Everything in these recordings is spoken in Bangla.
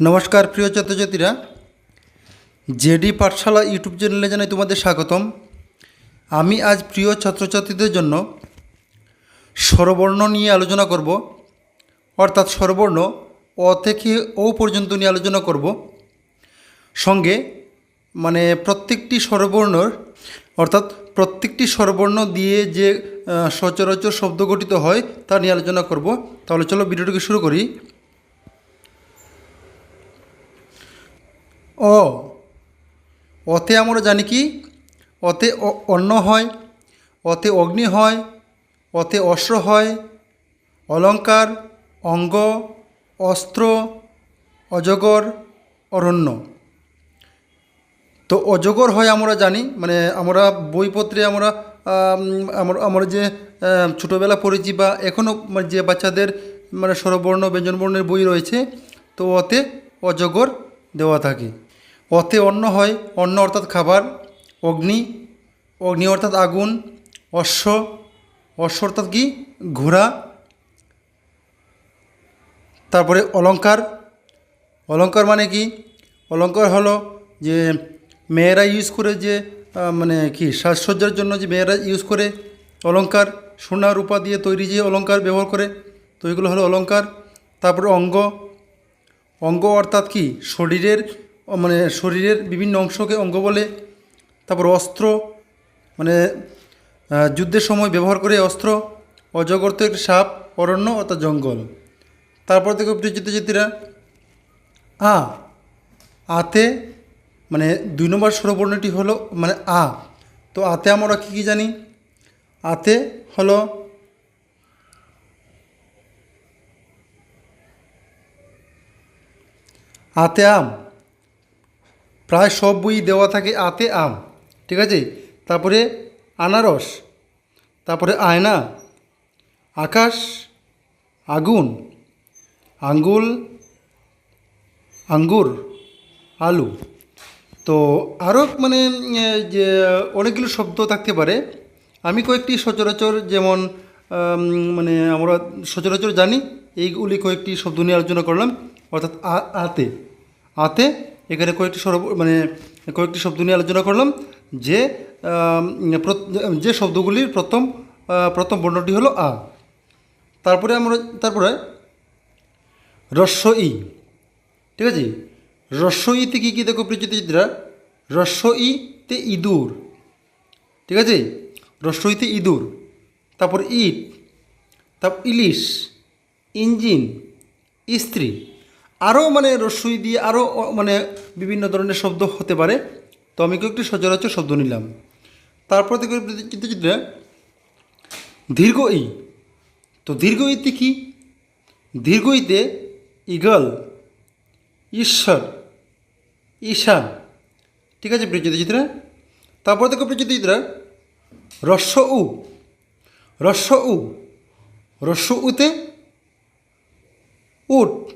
নমস্কার, প্রিয় ছাত্রছাত্রীরা। জেডি পাঠশালা ইউটিউব চ্যানেলে জানাই তোমাদের স্বাগতম। আমি আজ প্রিয় ছাত্রছাত্রীদের জন্য স্বরবর্ণ নিয়ে আলোচনা করব। অর্থাৎ স্বরবর্ণ অ থেকে ও পর্যন্ত নিয়ে আলোচনা করব। সঙ্গে মানে প্রত্যেকটি স্বরবর্ণর, অর্থাৎ প্রত্যেকটি স্বরবর্ণ দিয়ে যে সচরাচর শব্দ গঠিত হয় তা নিয়ে আলোচনা করব। তাহলে চলো ভিডিওটিকে শুরু করি। অ। অতে আমরা জানি কি? অতে অন্ন হয় অতে অগ্নি হয় অতে অস্ত্র হয় অলঙ্কার অঙ্গ অস্ত্র অজগর অরণ্য তো অজগর হয় আমরা জানি মানে আমরা বইপত্রে আমরা আম, আমরা আমরা যে ছোটোবেলা পড়েছি বা এখনও মানে যে বাচ্চাদের মানে স্বরবর্ণ ব্যঞ্জনবর্ণের বই রয়েছে তো অতে অজগর দেওয়া থাকে। অতে অন্ন হয়, অন্ন অর্থাৎ খাবার, অগ্নি অগ্নি অর্থাৎ আগুন, অশ্ব অশ্ব অর্থাৎ কি? ঘোড়া, তারপরে অলঙ্কার। অলঙ্কার মানে কি? অলঙ্কার হলো যে মেয়েরা ইউজ করে যে মানে কি, সাজসজ্জার জন্য যে মেয়েরা ইউজ করে অলঙ্কার, সোনা, রূপা দিয়ে তৈরি যে অলঙ্কার ব্যবহার করে, তো এগুলো হলো অলঙ্কার। তারপরে অঙ্গ। অঙ্গ অর্থাৎ কি? শরীরের মানে শরীরের বিভিন্ন অংশকে অঙ্গ বলে, তারপর অস্ত্র মানে যুদ্ধের সময় ব্যবহার করে অস্ত্র, অজগর তো একটি সাপ, অরণ্য অর্থাৎ জঙ্গল। তারপর থেকে প্রিয়চিত্রচিত্রীরা আ, আতে মানে দুই নম্বর স্বরবর্ণটি হলো মানে আ। তো আতে আমরা কী কী জানি? আতে হলো, আতে আম। প্রায় সব বই দেওয়া থাকে আতে আম, ঠিক আছে? তারপরে আনারস, তারপরে আয়না, আকাশ, আগুন, আঙ্গুল, আঙ্গুর, আলু। তো আরও মানে যে অনেকগুলো শব্দ থাকতে পারে। আমি কয়েকটি সচরাচর যেমন মানে আমরা সচরাচর জানি, এইগুলি কয়েকটি শব্দ নিয়ে আলোচনা করলাম, অর্থাৎ আতে। আতে এখানে কয়েকটি সর মানে কয়েকটি শব্দ নিয়ে আলোচনা করলাম। যে যে শব্দগুলির প্রথম প্রথম বর্ণটি হলো আ। তারপরে আমরা, তারপরে রস্য ই ঠিক আছে? রস্য ইতে কী কী দেখো প্রিয়চিত্রা রস্য ইতে ইঁদুর। ঠিক আছে? রস্য ইতে ইঁদুর। তারপর ইট। তারপর ইলিশ। ইঞ্জিন। স্ত্রী আরও মানে রস্যই দিয়ে আরও মানে বিভিন্ন ধরনের শব্দ হতে পারে। তো আমি কয়েকটি সচরাচর শব্দ নিলাম। তারপর থেকে চিত্রচিত্রা দীর্ঘ ই। তো দীর্ঘ ইতে কি? দীর্ঘ ইতে ইগল ঈশ্বর, ঈশান। ঠিক আছে প্রিয়চিত্রা তারপর দেখো প্রিয়চিত্রা রস্য উ। রস্য উ। রস্য উতে উট।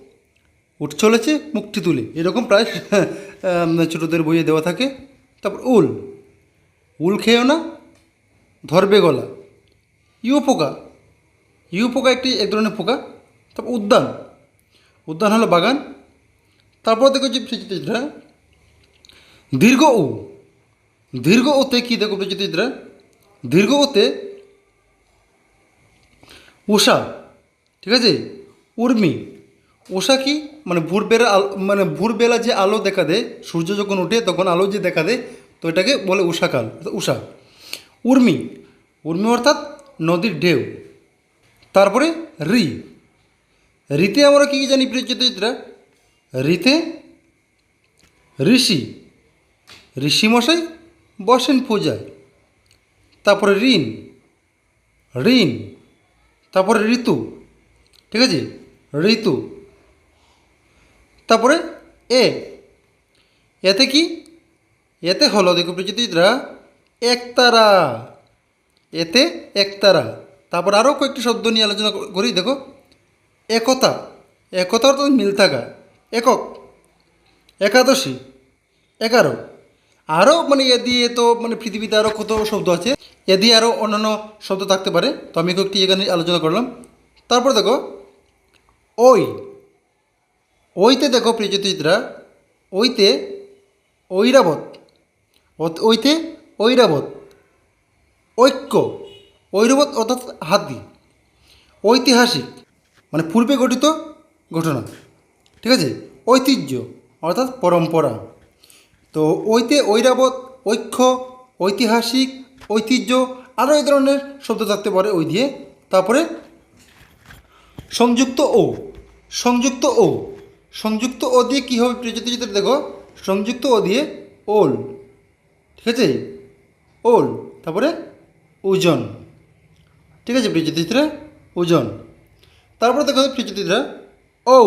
উট চলেছে, মুক্তি তুলে। এরকম প্রায় ছোটোদের বইয়ে দেওয়া থাকে। তারপর উল। উল খেয়েও না, ধরবে গলা। ইউ পোকা। ইউ পোকা একটি, এক ধরনের পোকা। তারপর উদ্যান। উদ্যান হলো বাগান। তারপর দেখো যে চিত্রা দীর্ঘ উ। দীর্ঘ ওতে কী দেখো চিত্রা দীর্ঘ ওতে উষা ঠিক আছে? উর্মি। উষা কি? মানে ভোরবেলা মানে ভোরবেলা যে আলো দেখা দেয়, সূর্য যখন উঠে তখন আলো যে দেখা দেয়, তো এটাকে বলে উষাকাল উষা। উর্মি উর্মি অর্থাৎ নদীর ঢেউ। তারপরে রি। রিতে আমরা কী কী জানি প্রিয় চিত্রা রিতে ঋষি। ঋষিমশাই বসেন পূজায়। তারপরে ঋণ। ঋণ। তারপরে ঋতু। ঠিক আছে? ঋতু। তারপরে এ। এতে কি? এতে হলো দেখো প্রচিতিরা একতারা। এতে একতারা। তারপর আরও কয়েকটি শব্দ নিয়ে আলোচনা করি, দেখো। একতা। একতা অর্থাৎ মিল থাকা। একক। একাদশী। এগারো। আরও মানে এ দিয়ে তো মানে পৃথিবীতে আরও কত শব্দ আছে? এ দিয়ে আরও অন্যান্য শব্দ থাকতে পারে। তো আমি কয়েকটি এখানে আলোচনা করলাম। তারপর দেখো ওই ওইতে দেখো প্রিয় জ্যোতিষরা ওইতে ঐরাবত ওইতে ঐরাবত, ঐক্য, ঐরাবত অর্থাৎ হাতি ঐতিহাসিক মানে পূর্বে গঠিত ঘটনা, ঠিক আছে? ঐতিহ্য অর্থাৎ পরম্পরা। তো ওইতে ঐরাবত, ঐক্য, ঐতিহাসিক, ঐতিহ্য আরও এই ধরনের শব্দ থাকতে পারে ওই দিয়ে। তারপরে সংযুক্ত ও সংযুক্ত ও সংযুক্ত ও দিয়ে কী হবে প্রিয়জ্যোতিষিতে দেখো, সংযুক্ত ও দিয়ে ওল, ঠিক আছে? ওল, তারপরে ওজন, ঠিক আছে প্রিয়জ্যোতিষরা ওজন। তারপরে দেখো প্রিয়জ্যোতিষরা ও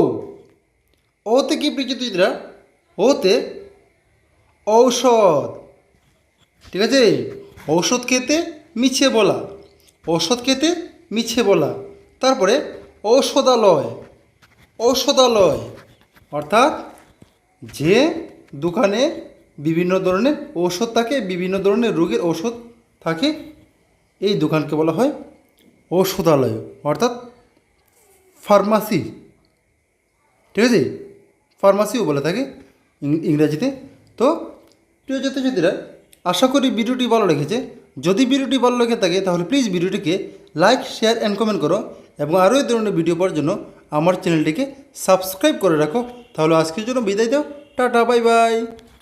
ওতে কি প্রিয়জ্যোতিষরা ওতে ঔষধ, ঠিক আছে? ঔষধ খেতে মিছে বলা, ঔষধ খেতে মিছে বলা। তারপরে ঔষধালয় ঔষধালয়। অর্থাৎ যে দোকানে বিভিন্ন ধরনের ঔষধ থাকে, বিভিন্ন ধরনের রোগের ঔষধ থাকে, এই দোকানকে বলা হয় ঔষধালয়, অর্থাৎ ফার্মাসি। ঠিক আছে? ফার্মাসিও বলে থাকে ইংরাজিতে। তো প্রিয় ছাত্রছাত্রীরা, আশা করি ভিডিওটি ভালো লেগেছে। যদি ভিডিওটি ভালো লেগে থাকে, তাহলে প্লিজ ভিডিওটিকে লাইক শেয়ার অ্যান্ড কমেন্ট করো এবং আরও এই ধরনের ভিডিও পাওয়ার জন্য আমার চ্যানেলটিকে সাবস্ক্রাইব করে রাখো। তাহলে আজকের জন্য বিদায় দাও। Tata bye bye.